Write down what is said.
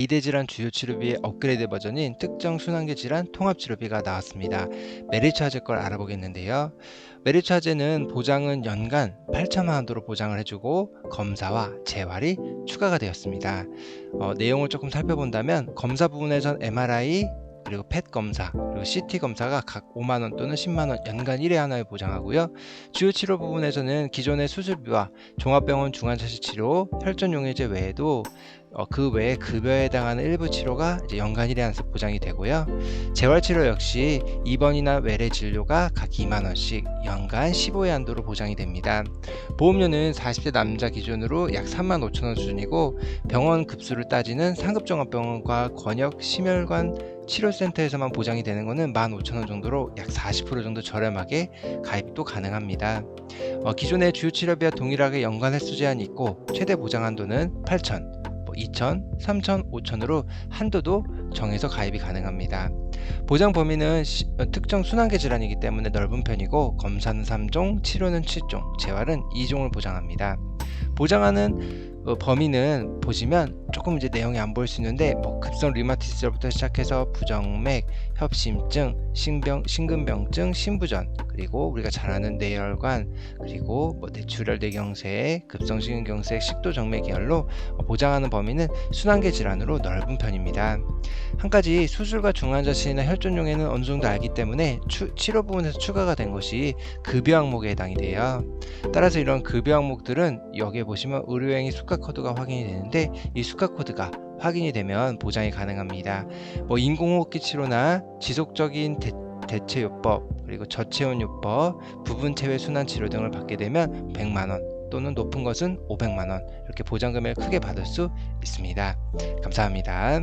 이대 질환 주요 치료비의 업그레이드 버전인 특정 순환계 질환 통합 치료비가 나왔습니다. 하재 걸 알아보겠는데요. 메리츠 하재는 보장은 연간 8천만 원 도로 보장을 해주고 검사와 재활이 추가가 되었습니다. 어, 내용을 조금 살펴본다면 검사 부분에선 MRI 그리고 펫 검사 그리고 CT 검사가 각 5만 원 또는 10만 원 연간 1회 하나에 보장하고요. 주요 치료 부분에서는 기존의 수술비와 종합병원 중환자실 치료, 혈전 용해제 외에도 어, 그 외에 급여에 해당하는 일부 치료가 이제 연간 1회 한씩 보장이 되고요. 재활치료 역시 입원이나 외래 진료가 각 2만 원씩 연간 15회 한도로 보장이 됩니다. 보험료는 40대 남자 기준으로 약 3만 5천 원 수준이고 병원 급수를 따지는 상급종합병원과 권역 심혈관 치료센터에서만 보장이 되는 것은 15,000원 정도로 약 40% 정도 저렴하게 가입이 또 가능합니다. 어, 기존의 주요 치료비와 동일하게 연간 횟수 제한이 있고 최대 보장 한도는 8,000, 뭐 2,000, 3,000, 5,000으로 한도도 정해서 가입이 가능합니다. 보장 범위는 시- 어, 특정 순환계 질환이기 때문에 넓은 편이고 검사는 3종, 치료는 7종, 재활은 2종을 보장합니다. 보장하는 어, 범위는 보시면 조금 이제 내용이 안 보일 수 있는데 뭐 급성 리마티스부터 시작해서 부정맥, 협심증, 신병, 심근병증, 신부전 그리고 우리가 잘 아는 뇌혈관 그리고 뭐 뇌출혈 뇌경색, 급성심근경색, 식도정맥 계열로 어, 보장하는 범위는 순환계 질환으로 넓은 편입니다. 한 가지 수술과 중환자실이나 혈전용에는 어느 정도 알기 때문에 추- 치료 부분에서 추가가 된 것이 급여 항목에 해당이 돼요. 따라서 이런 급여 항목들은 여기에 보시면 의료행위 수가 코드가 확인이 되는데 이 수가 코드가 확인이 되면 보장이 가능합니다. 뭐 인공호흡기 치료나 지속적인 대, 대체 요법 그리고 저체온 요법, 부분 체외 순환 치료 등을 받게 되면 100만 원 또는 높은 것은 500만 원 이렇게 보장 금액을 크게 받을 수 있습니다. 감사합니다.